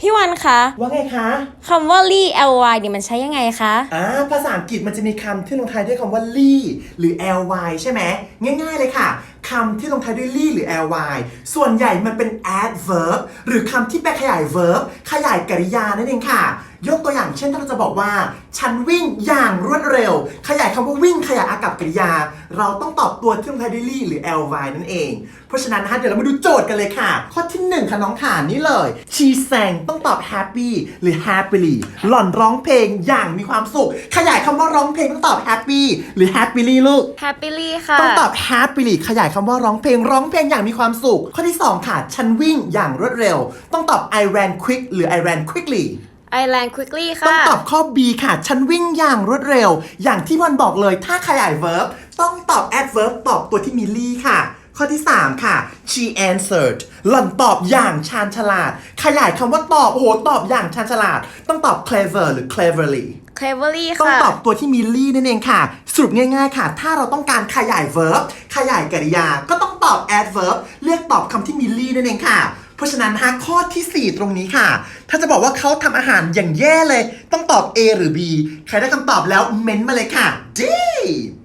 พี่วันคะว่าไงคะคำว่า ly ly นี่มันใช้ยังไงคะอ่าภาษาอังกฤษมันจะมีคำที่ลงท้ายด้วยคำว่า ly หรือ ly ใช่ไหมง่าย ๆ เลยค่ะ คำที่ลงท้ายด้วย ly หรือ ly ส่วนใหญ่มันเป็น adverb หรือคำที่แปลขยาย verb ขยายกริยานั่นเองค่ะ ยกตัวอย่างเช่นถ้าเราจะบอกว่า ฉันวิ่งอย่างรวดเร็ว ขยายคำว่าวิ่งขยายอากับกริยา เราต้องตอบตัวที่ลงท้ายด้วย ly หรือ ly นั่นเอง เพราะฉะนั้นนะคะเดี๋ยวเรามาดูโจทย์กันเลยค่ะ ข้อที่หนึ่งค่ะน้องฐานนี่เลย she sang ต้องตอบ happy หรือ happily หล่อนร้องเพลงอย่างมีความสุข ขยายคำว่าร้องเพลงต้องตอบ happy หรือ happily ลูก happily ค่ะ ต้องตอบ happily ขยายคำว่าร้องเพลงร้องเพลงอย่างมีความสุข ข้อที่ 2 ค่ะ ฉันวิ่งอย่างรวดเร็ว ต้องตอบ I ran quick หรือ I ran quickly I ran quickly ต้อค่ะงตอบข้อ B ค่ะ ฉันวิ่งอย่างรวดเร็ว อย่างที่วันบอกเลย ถ้าขยาย verb ต้องตอบ adverb ตอบตัวที่มีลี่ค่ะ ข้อที่ 3 ค่ะ she answered หล่อนตอบอย่างชาญฉลาด ขยายคำว่าตอบโอ้โหตอบอย่างชาญฉลาด ต้องตอบ clever หรือ cleverly cleverly ต้องค่ะตอบตัวที่มีลี่นั่นเองค่ะ สรุปง่ายๆค่ะ ถ้าเราต้องการขยาย verb ขยายกริยา ก็ต้องตอบ adverb เลือกตอบคำที่มีลี่นั่นเองค่ะ เพราะฉะนั้นฮะข้อทีสี่ 4 ตรงนี้ค่ะ ถ้าจะบอกว่าเขาทำอาหารอย่างแย่เลย ต้องตอบ A หรือ B ใครได้คำตอบแล้วเม้นต์มาเลยค่ะ D